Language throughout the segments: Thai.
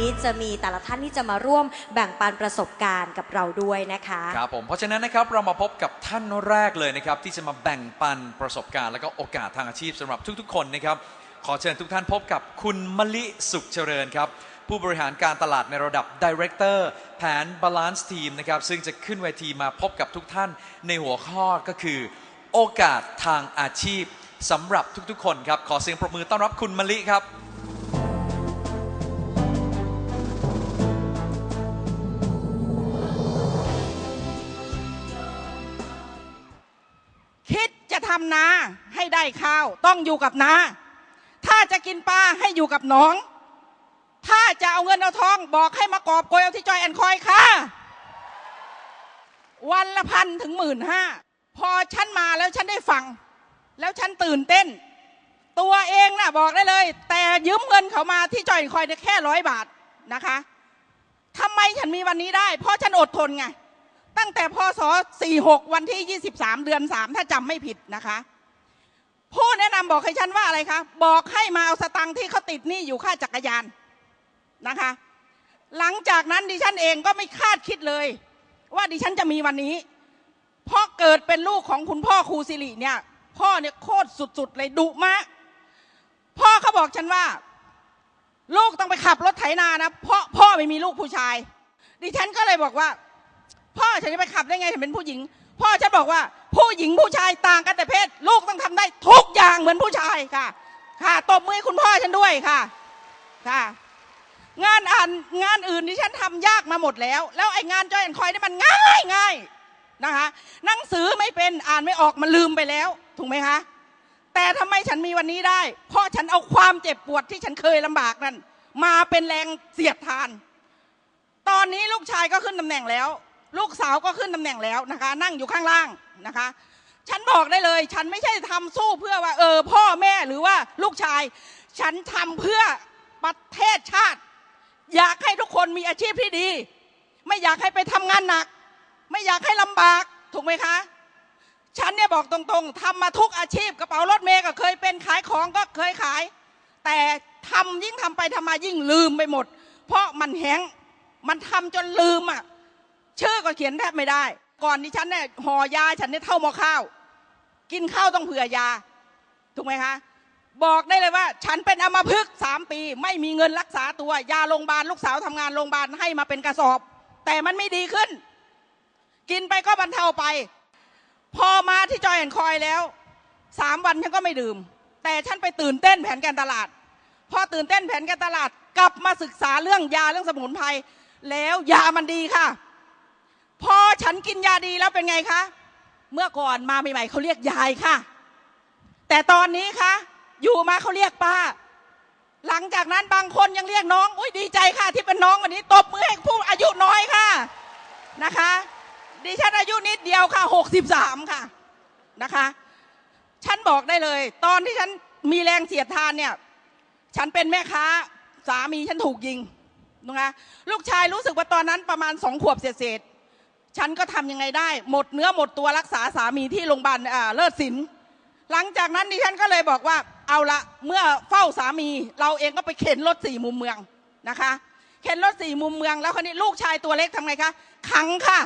นี้จะมีแต่ละท่านที่จะมาร่วมแบ่งปันประสบการณ์กับเราด้วยนะคะ ครับผมเพราะฉะนั้นนะครับเรามาพบกับท่านแรกเลยนะครับที่จะมาแบ่งปันประสบการณ์ และก็โอกาสทางอาชีพสำหรับทุกๆ คนนะครับขอเชิญทุกท่านพบกับคุณมะลิสุขเจริญครับผู้บริหารการตลาดในระดับ Director แผน Balance Team นะครับซึ่งจะขึ้นเวทีมาพบกับทุกท่านในหัวข้อก็คือ โอกาสทางอาชีพสำหรับทุกๆ คนครับขอเสียงปรบมือต้อนรับคุณมะลิครับำนาให้ได้ข้าวต้องอยู่กับนา ถ้าจะกินปลาให้อยู่กับหนอง ถ้าจะเอาเงินเอาทองบอกให้มากอบโกยเอาที่จอยแอนคอยค่ะ วันละพันถึงหมื่นห้าพอฉันมาแล้วฉันได้ฟัง แล้วฉันตื่นเต้น ตัวเองน่ะบอกได้เลย แต่ยืมเงินเขามาที่จอยแอนคอยเนี่ยแค่ร้อยบาทนะคะทำไมฉันมีวันนี้ได้ เพราะฉันอดทนไง ตั้งแต่พศ 46 วันที่ 23 เดือน 3 ถ้าจำไม่ผิดนะคะ ผู้แนะนำบอกให้ฉันว่าอะไรคะ บอกให้มาเอาสตังค์ที่เขาติดหนี้อยู่ค่าจักรยานนะคะ หลังจากนั้นดิฉันเองก็ไม่คาดคิดเลย ว่าดิฉันจะมีวันนี้ เพราะเกิดเป็นลูกของคุณพ่อครูสิริเนี่ย พ่อเนี่ยโคตรสุดๆ เลยดุมาก พ่อเขาบอกฉันว่า ลูกต้องไปขับรถไถนานะ เพราะพ่อไม่มีลูกผู้ชาย ดิฉันก็เลยบอกว่า พ่อฉันจะไปขับได้ไงฉันเป็นผู้หญิง พ่อฉันบอกว่า ผู้หญิงผู้ชายต่างกันแต่เพศ ลูกต้องทำได้ทุกอย่างเหมือนผู้ชายค่ะ ค่ะตบมือให้คุณพ่อฉันด้วยค่ะค่ะงานอ่านงานอื่นที่ฉันทำยากมาหมดแล้ว แล้วไอ้งานจอยแอนคอยนี่มันง่ายง่ายนะคะหนังสือไม่เป็นอ่านไม่ออกมันลืมไปแล้ว ถูกไหมคะแต่ทำไมฉันมีวันนี้ได้ เพราะฉันเอาความเจ็บปวดที่ฉันเคยลำบากนั้นมาเป็นแรงเสียดทาน ตอนนี้ลูกชายก็ขึ้นตำแหน่งแล้ว ลูกสาวก็ขึ้นตำแหน่งแล้วนะคะ นั่งอยู่ข้างล่างนะคะ ฉันบอกได้เลย ฉันไม่ใช่ทำสู้เพื่อว่า เออ พ่อแม่หรือว่าลูกชาย ฉันทำเพื่อประเทศชาติ อยากให้ทุกคนมีอาชีพที่ดี ไม่อยากให้ไปทำงานหนัก ไม่อยากให้ลำบากถูกไหมคะฉันเนี่ยบอกตรงๆทำมาทุกอาชีพกระเป๋ารถเมย์ก็เคยเป็นขายของก็เคยขาย แต่ทำยิ่งทำไปทำมายิ่งลืมไปหมด เพราะมันแห้งมันทำจนลืมอะ ชื่อก็เขียนแทบไม่ได้ ก่อนที่ฉันเนี่ยห่อยาฉันเนี่ยเท่าหม้อข้าว กินข้าวต้องเผื่อยา ถูกไหมคะ บอกได้เลยว่า ฉันเป็นอัมพฤกษ์สามปี ไม่มีเงินรักษาตัวยาโรงพยาบาลลูกสาวทำงานโรงพยาบาลให้มาเป็นกระสอบ แต่มันไม่ดีขึ้น กินไปก็บรรเทาไป พอมาที่จอยแอนคอยแล้วสามวันฉันก็ไม่ดื่ม แต่ฉันไปตื่นเต้นแผนการตลาด พอตื่นเต้นแผนการตลาดกลับมาศึกษาเรื่องยาเรื่องสมุนไพรแล้วยามันดีค่ะ พอฉันกินยาดีแล้วเป็นไงคะ เมื่อก่อนมาใหม่ๆเขาเรียกยายค่ะ แต่ตอนนี้คะอยู่มาเขาเรียกป้า หลังจากนั้นบางคนยังเรียกน้อง อุ้ยดีใจค่ะ ที่เป็นน้องวันนี้ตบมือให้ผู้อายุน้อยค่ะนะคะ ดิฉันอายุนิดเดียวค่ะ 63 ค่ะนะคะ ฉันบอกได้เลย ตอนที่ฉันมีแรงเสียดทานเนี่ย ฉันเป็นแม่ค้าสามีฉันถูกยิงนะคะลูกชายรู้สึกว่าตอนนั้นประมาณสองขวบเศษ ฉันก็ทำยังไงได้ หมดเนื้อหมดตัวรักษาสามีที่โรงพยาบาลเลิศศิลป์หลังจากนั้นดิฉันก็เลยบอกว่าเอาละเมื่อเฝ้าสามี เราเองก็ไปเข็นรถสี่มุมเมืองนะคะ เข็นรถสี่มุมเมือง แล้วคนนี้ลูกชายตัวเล็กทำไงคะขังค่ะ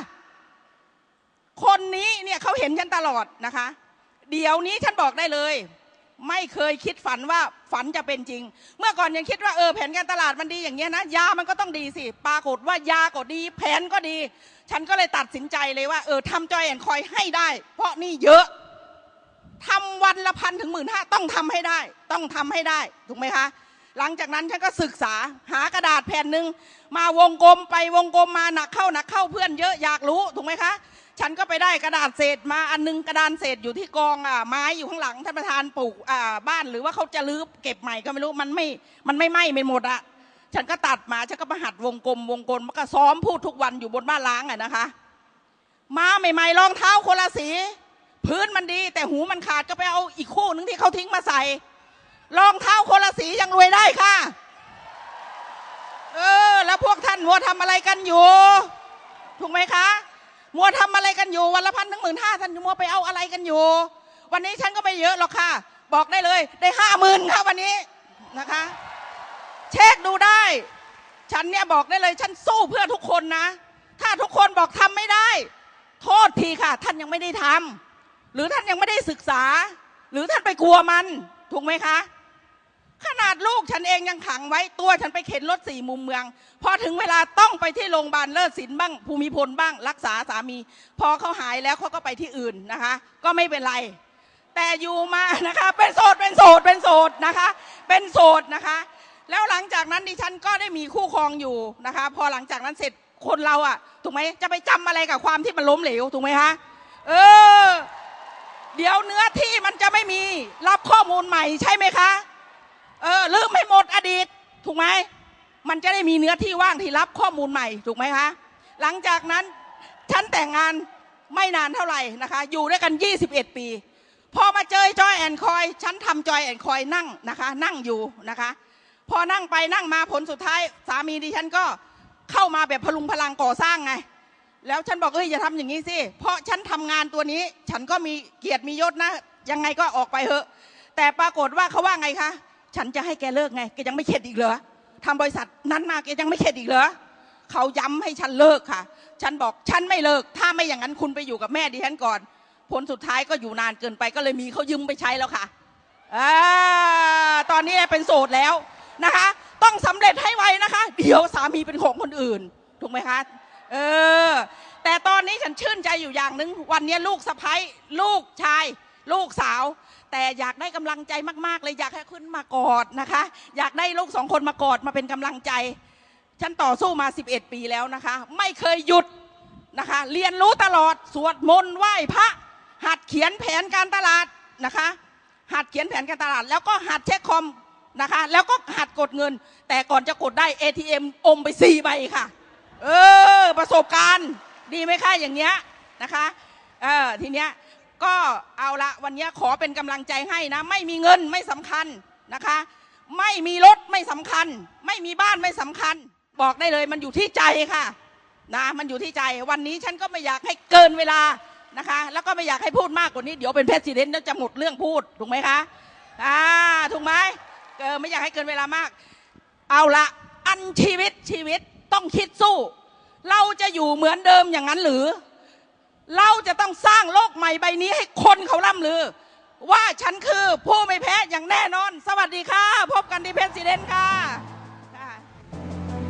คนนี้เนี่ยเขาเห็นฉันตลอดนะคะ เดี๋ยวนี้ฉันบอกได้เลย ไม่เคยคิดฝันว่าฝันจะเป็นจริง เมื่อก่อนยังคิดว่าเออแผนการตลาดมันดีอย่างเงี้ยนะยามันก็ต้องดีสิ ปรากฏว่ายาก็ดี แผนก็ดี ฉันก็เลยตัดสินใจเลยว่าเออทำจอยแอนคอยให้ได้ เพราะนี่เยอะทำวันละพันถึงหมื่นห้าต้องทำให้ได้ ต้องทำให้ได้ถูกไหมคะหลังจากนั้นฉันก็ศึกษาหากระดาษแผ่นหนึ่งมาวงกลมไปวงกลมมาหนักเข้าหนักเข้าเพื่อนเยอะอยากรู้ถูกไหมคะ ฉันก็ไปได้กระดาษเศษมาอันนึงกระดานเศษอยู่ที่กองอ่าไม้อยู่ข้างหลังท่านประธานปลูกอ่าบ้านหรือว่าเขาจะรื้อเก็บใหม่ก็ไม่รู้มันไม่มันไม่ไหม้ไม่หมดอะฉันก็ตัดมาฉันก็ประหัดวงกลมวงกลมมันก็ซ้อมพูดทุกวันอยู่บนบ้านล้างอะนะคะ มาใหม่ๆรองเท้าคนละสี พื้นมันดี แต่หูมันขาดก็ไปเอาอีกคู่หนึงที่เขาทิ้งมาใส่รองเท้าคนละสียังรวยได้ค่ะ เออ แล้วพวกท่านมัวทำอะไรกันอยู่ ถูกไหมคะ มัวทำอะไรกันอยู่วันละพันถึงหมื่นห้าท่านมัวไปเอาอะไรกันอยู่ วันนี้ฉันก็ไม่เยอะหรอกค่ะ บอกได้เลยได้ห้าหมื่นค่ะวันนี้นะคะ เช็คดูได้ ฉันเนี่ยบอกได้เลย ฉันสู้เพื่อทุกคนนะ ถ้าทุกคนบอกทำไม่ได้ โทษทีค่ะ ท่านยังไม่ได้ทำหรือท่านยังไม่ได้ศึกษา หรือท่านไปกลัวมันถูกไหมคะ นาดลูกฉันเองยังขังไว้ตัวฉันไปเข็นรถสี่มุมเมือง พอถึงเวลาต้องไปที่โรงพยาบาลเลิศศิลป์บ้างภูมิพลบ้าง รักษาสามี พอเขาหายแล้วเขาก็ไปที่อื่นนะคะ ก็ไม่เป็นไร แต่อยู่มานะคะ เป็นโสดเป็นโสดเป็นโสดนะคะ เป็นโสดนะคะ แล้วหลังจากนั้นดิฉันก็ได้มีคู่ครองอยู่นะคะ พอหลังจากนั้นเสร็จคนเราอะถูกไหมจะไปจำอะไรกับความที่มันล้มเหลวถูกไหมคะเออ เดี๋ยวเนื้อที่มันจะไม่มี รับข้อมูลใหม่ใช่ไหมคะ เออลืมไม่หมดอดีต ถูกไหมมันจะได้มีเนื้อที่ว่างที่รับข้อมูลใหม่ ถูกไหมคะหลังจากนั้นฉันแต่งงานไม่นานเท่าไหร่นะคะ อยู่ด้วยกัน 21 ปี พอมาเจอจอยแอนคอย ฉันทำจอยแอนคอยนั่งนะคะ นั่งอยู่นะคะ พอนั่งไปนั่งมาผลสุดท้าย สามีดิฉันก็เข้ามาแบบพลุงพลังก่อสร้างไง แล้วฉันบอกเอ้ยอย่าทำอย่างนี้สิ เพราะฉันทำงานตัวนี้ ฉันก็มีเกียรติมียศนะ ยังไงก็ออกไปเถอะ แต่ปรากฏว่าเขาว่าไงคะ ฉันจะให้แกเลิกไงแกยังไม่เข็ดอีกเหรอทำบริษัทนั้นมาแกยังไม่เข็ดอีกเหรอเขาย้ำให้ฉันเลิกค่ะ ฉันบอกฉันไม่เลิก ถ้าไม่อย่างนั้นคุณไปอยู่กับแม่ดิฉันก่อน ผลสุดท้ายก็อยู่นานเกินไปก็เลยมีเขายืมไปใช้แล้วค่ะอ่าตอนนี้เป็นโสดแล้วนะคะ ต้องสำเร็จให้ไวนะคะ เดี๋ยวสามีเป็นของคนอื่น ถูกไหมคะเออแต่ตอนนี้ฉันชื่นใจอยู่อย่างหนึ่งวันนี้ลูกสะพ้ยลูกชาย ลูกสาว แต่อยากได้กำลังใจมาก ๆ เลยอยากให้ขึ้นมากอดนะคะ อยากได้ลูกสองคนมากอดมาเป็นกำลังใจ ฉันต่อสู้มา 11 ปีแล้วนะคะ ไม่เคยหยุดนะคะ เรียนรู้ตลอดสวดมนต์ไหว้พระ หัดเขียนแผนการตลาดนะคะ หัดเขียนแผนการตลาด แล้วก็หัดเช็คคอมนะคะ แล้วก็หัดกดเงิน แต่ก่อนจะกดได้ ATM อมไป4ใบค่ะ เออ ประสบการณ์ ดีไหมคะอย่างเงี้ยนะคะเออทีเนี้ย ก็เอาละวันนี้ขอเป็นกำลังใจให้นะ ไม่มีเงินไม่สำคัญนะคะ ไม่มีรถไม่สำคัญ ไม่มีบ้านไม่สำคัญ บอกได้เลยมันอยู่ที่ใจค่ะนะมันอยู่ที่ใจวันนี้ฉันก็ไม่อยากให้เกินเวลานะคะ แล้วก็ไม่อยากให้พูดมากกว่านี้ เดี๋ยวเป็นเพรสิดเนแล้วจะหมดเรื่องพูดถูกไหมคะอ่าถูกไหมเออไม่อยากให้เกินเวลามาก เอาละอันชีวิตชีวิตต้องคิดสู้ เราจะอยู่เหมือนเดิมอย่างนั้นหรือ เราจะต้องสร้างโลกใหม่ใบนี้ให้คนเขาล่ำลือ ว่าฉันคือผู้ไม่แพ้อย่างแน่นอน สวัสดีค่ะ พบกันที่เพรสิดเนค่ะ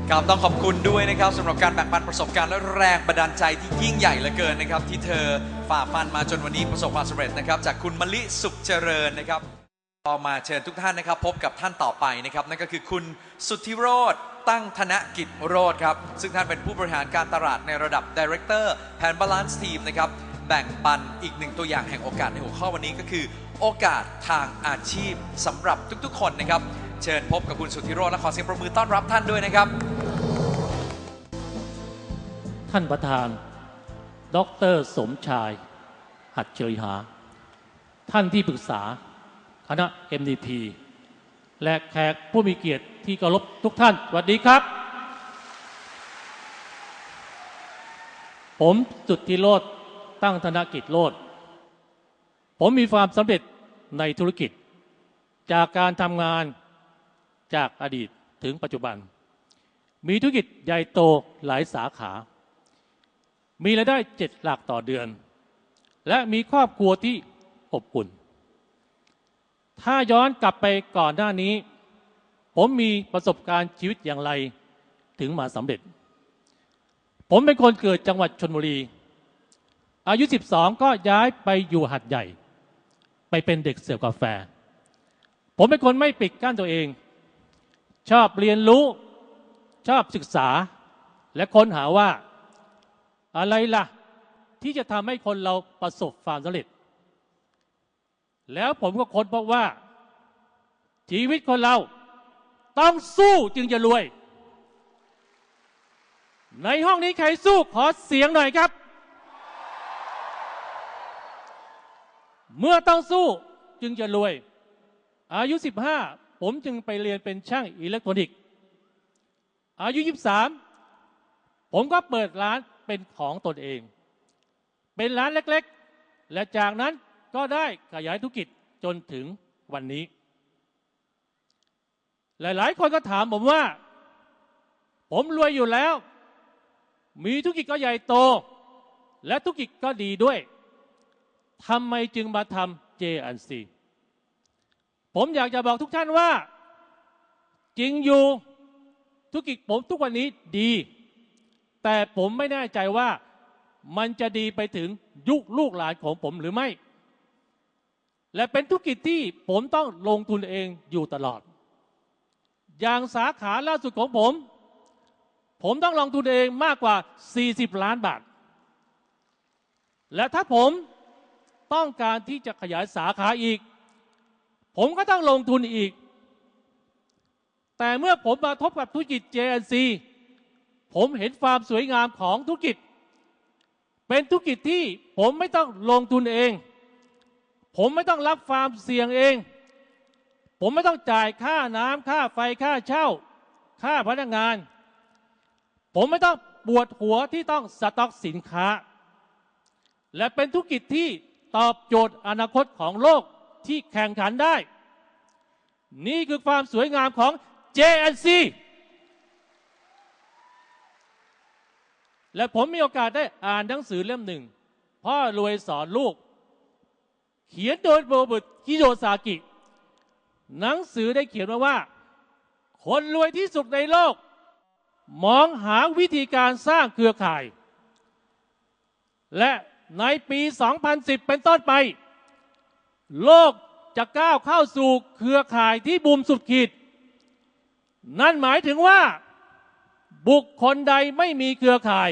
ครับต้องขอบคุณด้วยนะครับสำหรับการแบ่งปันประสบการณ์และแรงบันดาลใจที่ยิ่งใหญ่เหลือเกินนะครับ ที่เธอฝ่าฟันมาจนวันนี้ประสบความสำเร็จนะครับ จากคุณมะลิสุขเจริญนะครับต่อมาเชิญทุกท่านนะครับ พบกับท่านต่อไปนะครับ นั่นก็คือคุณสุทธิโรธ ตั้งธนกิจโรธครับ ซึ่งท่านเป็นผู้บริหารการตลาดในระดับ Director แผน Balance Team นะครับ แบ่งปันอีกหนึ่งตัวอย่างแห่งโอกาสในหัวข้อวันนี้ก็คือ โอกาสทางอาชีพสำหรับทุกๆ คนนะครับ เชิญพบกับคุณสุทธิโรธและขอเสียงปรบมือต้อนรับท่านด้วยนะครับ ท่านประธาน ดร สมชาย หัดเฉริหา ท่านที่ปรึกษา คณะ MDP และแขกผู้มีเกียรติ ที่เคารพทุกท่าน สวัสดีครับ ผมสุดที่โลดตั้งธนกิจโลด ผมมีความสำเร็จในธุรกิจ จากการทำงานจากอดีตถึงปัจจุบัน มีธุรกิจใหญ่โตหลายสาขา มีรายได้เจ็ดหลักต่อเดือน และมีครอบครัวที่อบอุ่น ถ้าย้อนกลับไปก่อนหน้านี้ ผมมีประสบการณ์ชีวิตอย่างไรถึงมาสำเร็จ ผมเป็นคนเกิดจังหวัดชนบุรี อายุ 12 ก็ย้ายไปอยู่หัดใหญ่ ไปเป็นเด็กเสิร์ฟกาแฟ ผมเป็นคนไม่ปิดกั้นตัวเอง ชอบเรียนรู้ ชอบศึกษา และค้นหาว่า อะไรล่ะ ที่จะทำให้คนเราประสบความสำเร็จ แล้วผมก็ค้นพบว่า ชีวิตคนเรา ต้องสู้จึงจะรวย ในห้องนี้ใครสู้ขอเสียงหน่อยครับ เมื่อต้องสู้จึงจะรวย อายุ 15 ผมจึงไปเรียนเป็นช่างอิเล็กทรอนิกส์ อายุ 23 ผมก็เปิดร้านเป็นของตนเอง เป็นร้านเล็กๆ และจากนั้นก็ได้ขยายธุรกิจจนถึงวันนี้ หลาย ๆ คนก็ถามผมว่า ผมรวยอยู่แล้ว มีธุรกิจก็ใหญ่โต และธุรกิจก็ดีด้วยทำไมจึงมาทำ JNC ผมอยากจะบอกทุกท่านว่า จริงอยู่ธุรกิจผมทุกวันนี้ดี แต่ผมไม่แน่ใจว่ามันจะดีไปถึงยุคลูกหลานของผมหรือไม่ และเป็นธุรกิจที่ผมต้องลงทุนเองอยู่ตลอด อย่างสาขาล่าสุดของผม ผมต้องลงทุนเองมากกว่า 40 ล้านบาท และถ้าผมต้องการที่จะขยายสาขาอีก ผมก็ต้องลงทุนอีก แต่เมื่อผมมาทบกับธุรกิจ JNC ผมเห็นความสวยงามของธุรกิจ เป็นธุรกิจที่ผมไม่ต้องลงทุนเอง ผมไม่ต้องรับความเสี่ยงเอง ผมไม่ต้องจ่ายค่าน้ำค่าไฟค่าเช่า ค่าพนักงาน ผมไม่ต้องปวดหัวที่ต้องสต็อกสินค้า และเป็นธุรกิจที่ตอบโจทย์อนาคตของโลกที่แข่งขันได้ นี่คือความสวยงามของ JNC และผมมีโอกาสได้อ่านหนังสือเล่มหนึ่ง พ่อรวยสอนลูก เขียนโดยโรเบิร์ตคิโยซากิ หนังสือได้เขียนมาว่า คนรวยที่สุดในโลก มองหาวิธีการสร้างเครือข่าย และในปี 2010 เป็นต้นไป โลกจะก้าวเข้าสู่เครือข่ายที่บูมสุดขีด นั่นหมายถึงว่า บุคคลใดไม่มีเครือข่าย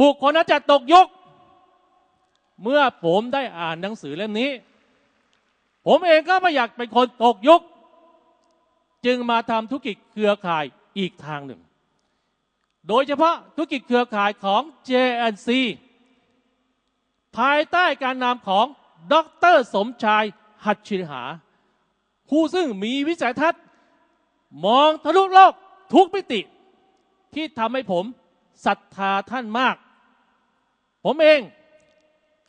บุคคลนั้นจะตกยุคเมื่อผมได้อ่านหนังสือเล่มนี้ ผมเองก็ไม่อยากเป็นคนตกยุค จึงมาทำธุรกิจเครือข่ายอีกทางหนึ่ง โดยเฉพาะธุรกิจเครือข่ายของ JNC ภายใต้การนำของดรสมชายหัตชินหา ผู้ซึ่งมีวิสัยทัศน์มองทะลุโลกทุกมิติ ที่ทำให้ผมศรัทธาท่านมาก ผมเอง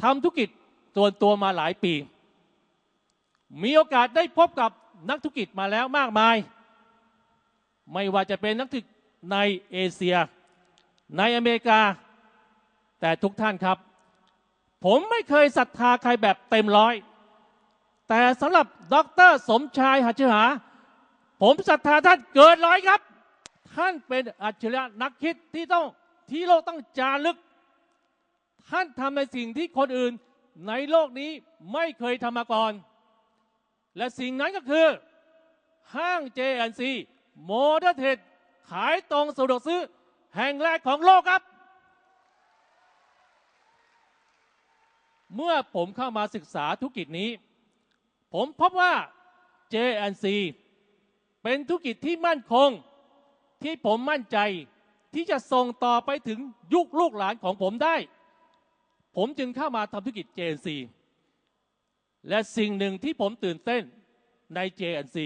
ทำธุรกิจตัวนตัวมาหลายปี มีโอกาสได้พบกับนักธุรกิจมาแล้วมากมาย ไม่ว่าจะเป็นนักธุรกิจในเอเชีย ในอเมริกา แต่ทุกท่านครับ ผมไม่เคยศรัทธาใครแบบเต็มร้อย แต่สำหรับดรสมชายหัชหา ผมศรัทธาท่านเกินร้อยครับ ท่านเป็นอัจฉริยะนักคิดที่ต้องที่โลกต้องจารึก ท่านทำในสิ่งที่คนอื่นในโลกนี้ไม่เคยทำมาก่อน และสิ่งนั้นก็คือ ห้าง JNC โมเดลเทดขายตรงสะดวกซื้อ แห่งแรกของโลกครับ เมื่อผมเข้ามาศึกษาธุรกิจนี้ ผมพบว่า JNC เป็นธุรกิจที่มั่นคง ที่ผมมั่นใจที่จะส่งต่อไปถึงยุคลูกหลานของผมได้ ผมจึงเข้ามาทำธุรกิจ JNC และสิ่งหนึ่งที่ผมตื่นเต้นใน JNC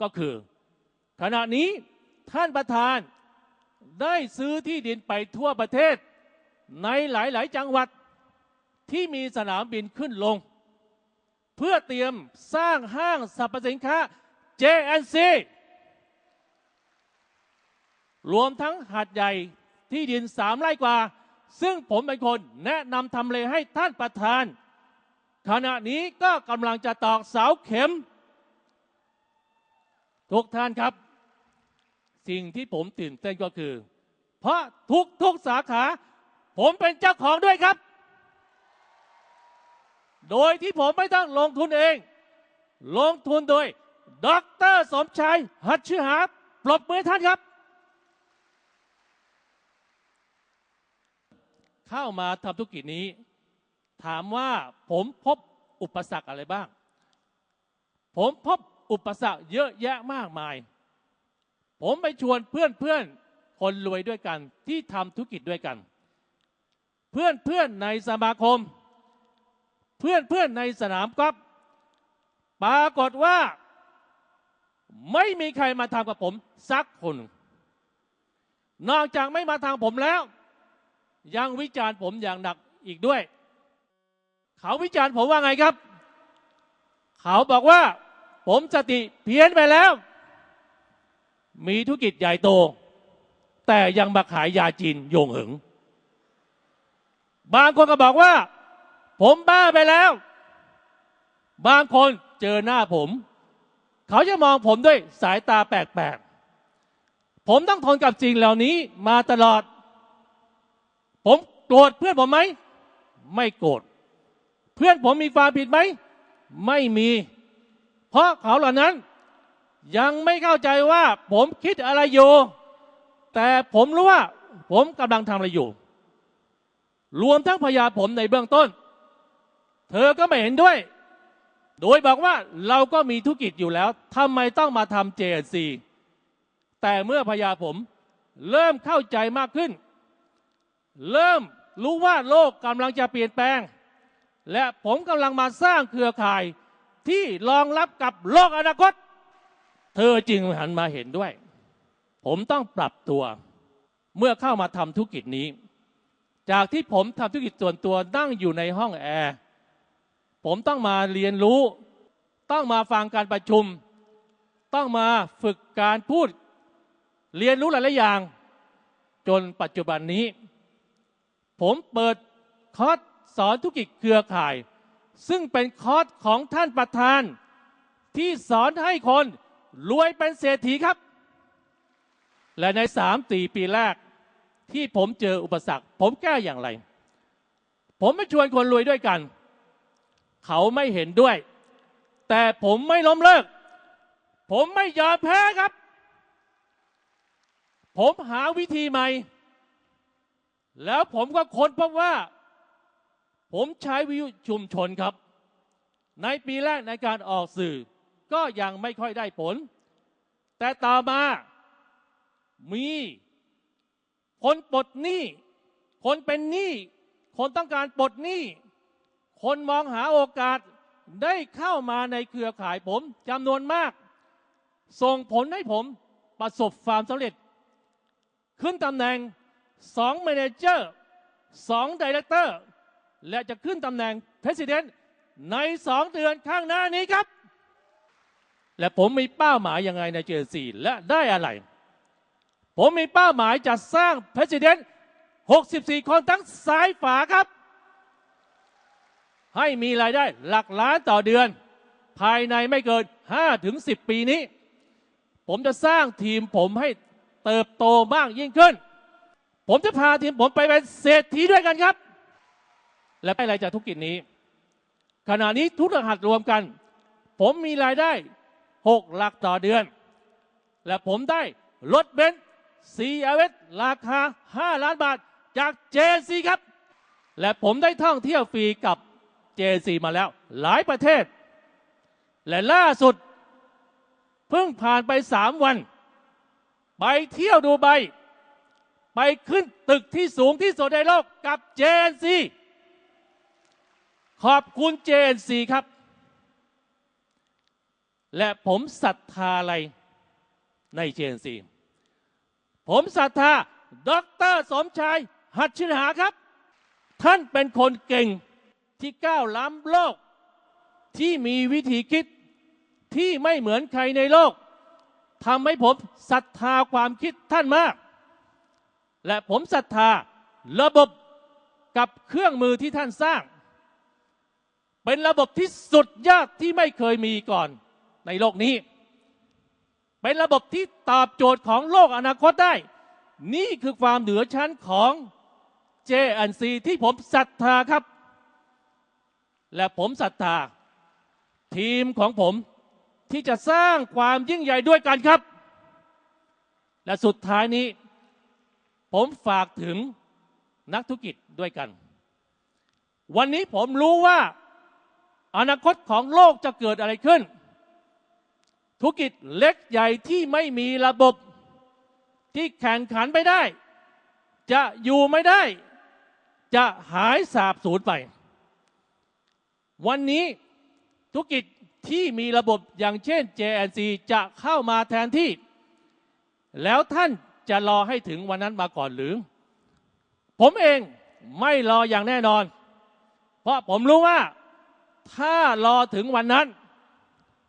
ก็คือ ขณะนี้ท่านประธานได้ซื้อที่ดินไปทั่วประเทศ ในหลาย ๆ จังหวัดที่มีสนามบินขึ้นลง เพื่อเตรียมสร้างห้างสรรพสินค้า JNC รวมทั้งหาดใหญ่ที่ดินสามไร่กว่า ซึ่งผมเป็นคนแนะนำทำเลให้ท่านประธาน ขณะนี้ก็กำลังจะตอกเสาเข็ม ทุกท่านครับ สิ่งที่ผมตื่นเต้นก็คือ เพราะทุกทุกสาขา ผมเป็นเจ้าของด้วยครับ โดยที่ผมไม่ต้องลงทุนเอง ลงทุนโดยดรสมชายหัตชื่อหาปรบมือท่านครับ เข้ามาทำธุรกิจนี้ ถามว่าผมพบอุปสรรคอะไรบ้าง ผมพบอุปสรรคเยอะแยะมากมาย ผมไปชวนเพื่อนเพื่อนคนรวยด้วยกันที่ทำธุรกิจด้วยกัน เพื่อนเพื่อนในสมาคม เพื่อนเพื่อนในสนามกอล์ฟปรากฏว่า ไม่มีใครมาทำกับผมสักคน นอกจากไม่มาทางผมแล้ว ยังวิจารณ์ผมอย่างหนักอีกด้วย เขาวิจารณ์ผมว่าไงครับ เขาบอกว่า ผมสติเพี้ยนไปแล้ว มีธุรกิจใหญ่โต แต่ยังมาขายยาจีนโยงหิงบางคนก็บอกว่า ผมบ้าไปแล้ว บางคนเจอหน้าผม เขาจะมองผมด้วยสายตาแปลกๆ ผมต้องทนกับสิ่งเหล่านี้มาตลอด ผมโกรธเพื่อนผมไหม ไม่โกรธ เพื่อนผมมีความผิดไหม ไม่มี เพราะเขาเหล่านั้น ยังไม่เข้าใจว่าผมคิดอะไรอยู่ แต่ผมรู้ว่า ผมกำลังทำอะไรอยู่ รวมทั้งพยาผมในเบื้องต้น เธอก็ไม่เห็นด้วย โดยบอกว่าเราก็มีธุรกิจอยู่แล้วทำไมต้องมาทำ JNC แต่เมื่อพยาผมเริ่มเข้าใจมากขึ้น เริ่มรู้ว่าโลกกำลังจะเปลี่ยนแปลง และผมกำลังมาสร้างเครือข่ายที่รองรับกับโลกอนาคต เธอจึงหันมาเห็นด้วย ผมต้องปรับตัว เมื่อเข้ามาทำธุรกิจนี้ จากที่ผมทำธุรกิจส่วนตัวนั่งอยู่ในห้องแอร์ผมต้องมาเรียนรู้ ต้องมาฟังการประชุม ต้องมาฝึกการพูด เรียนรู้หลายๆอย่าง จนปัจจุบันนี้ ผมเปิดคอร์ส สอนธุรกิจเครือข่าย ซึ่งเป็นคอร์สของท่านประธาน ที่สอนให้คนรวยเป็นเศรษฐีครับ และในสามสี่ปีแรกที่ผมเจออุปสรรค ผมแก้อย่างไร ผมไม่ชวนคนรวยด้วยกัน เขาไม่เห็นด้วย แต่ผมไม่ล้มเลิก ผมไม่ยอมแพ้ครับ ผมหาวิธีใหม่ แล้วผมก็ค้นพบว่า ผมใช้วิวชุมชนครับ ในปีแรกในการออกสื่อ ก็ยังไม่ค่อยได้ผล แต่ต่อมามีคนปลดหนี้ คนเป็นหนี้ คนต้องการปลดหนี้ คนมองหาโอกาสได้เข้ามาในเครือข่ายผมจำนวนมาก ส่งผลให้ผมประสบความสำเร็จ ขึ้นตำแหน่งสองเมนเจอร์สองดีเลกเตอร์ และจะขึ้นตำแหน่งเพรสิดเนในสองเดือนข้างหน้านี้ครับ และผมมีเป้าหมายยังไงในเจซีและได้อะไร ผมมีเป้าหมายจะสร้างเพรสิดเน64 คนทั้งซ้ายฝาครับ ให้มีรายได้หลักล้านต่อเดือน ภายในไม่เกิน5ถึง10 ปีนี้ ผมจะสร้างทีมผมให้เติบโตมากยิ่งขึ้น ผมจะพาทีมผมไปเป็นเศรษฐีด้วยกันครับ และได้อะไรจากธุรกิจนี้ ขณะนี้ทุกรหัสรวมกัน ผมมีรายได้ 6 หลักต่อเดือน และผมได้รถเบนซ์ CRS ราคา 5 ล้านบาทจาก JC ครับ และผมได้ท่องเที่ยวฟรีกับ JC มาแล้วหลายประเทศ และล่าสุด เพิ่งผ่านไป 3 วัน ไปเที่ยวดูใบไปขึ้นตึกที่สูงที่สุดในโลกกับ JNC ขอบคุณ JNC ครับ และผมศรัทธาอะไรใน JNC ผมศรัทธาดรสมชาย หัตชินหาครับ ท่านเป็นคนเก่งที่ก้าวล้ำโลก ที่มีวิธีคิดที่ไม่เหมือนใครในโลกทำให้ผมศรัทธาความคิดท่านมาก และผมศรัทธาระบบกับเครื่องมือที่ท่านสร้าง เป็นระบบที่สุดยอดที่ไม่เคยมีก่อนในโลกนี้ เป็นระบบที่ตอบโจทย์ของโลกอนาคตได้ นี่คือความเหนือชั้นของ JNC ที่ผมศรัทธาครับ และผมศรัทธา ทีมของผมที่จะสร้างความยิ่งใหญ่ด้วยกันครับ และสุดท้ายนี้ ผมฝากถึงนักธุรกิจด้วยกัน วันนี้ผมรู้ว่า อนาคตของโลกจะเกิดอะไรขึ้น ธุรกิจเล็กใหญ่ที่ไม่มีระบบที่แข่งขันไม่ได้ จะอยู่ไม่ได้ จะหายสาบสูญไป วันนี้ธุรกิจที่มีระบบอย่างเช่น JNC จะเข้ามาแทนที่ แล้วท่านจะรอให้ถึงวันนั้นมาก่อนหรือ ผมเองไม่รออย่างแน่นอน เพราะผมรู้ว่า ถ้ารอถึงวันนั้น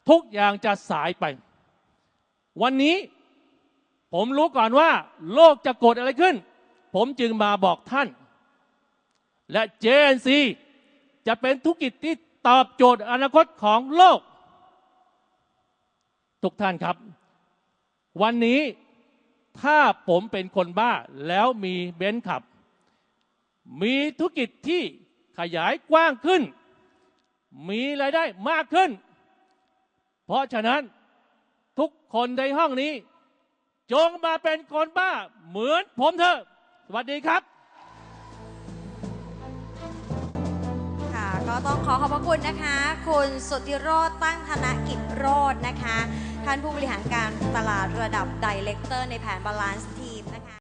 ทุกอย่างจะสายไป วันนี้ผมรู้ก่อนว่า โลกจะกดอะไรขึ้น ผมจึงมาบอกท่าน และ JNC จะเป็นธุรกิจที่ตอบโจทย์อนาคตของโลก ทุกท่านครับ วันนี้ถ้าผมเป็นคนบ้าแล้วมีเบนซ์ขับ มีธุรกิจที่ขยายกว้างขึ้น มีรายได้มากขึ้น เพราะฉะนั้นทุกคนในห้องนี้ จงมาเป็นคนบ้าเหมือนผมเถอะสวัสดีครับค่ะก็ต้องขอขอบพระคุณนะคะ คุณสุธิโรธตั้งธนกิจโรจน์นะคะ ท่านผู้บริหารการตลาดระดับไดเลกเตอร์ในแผนบาลานซ์ที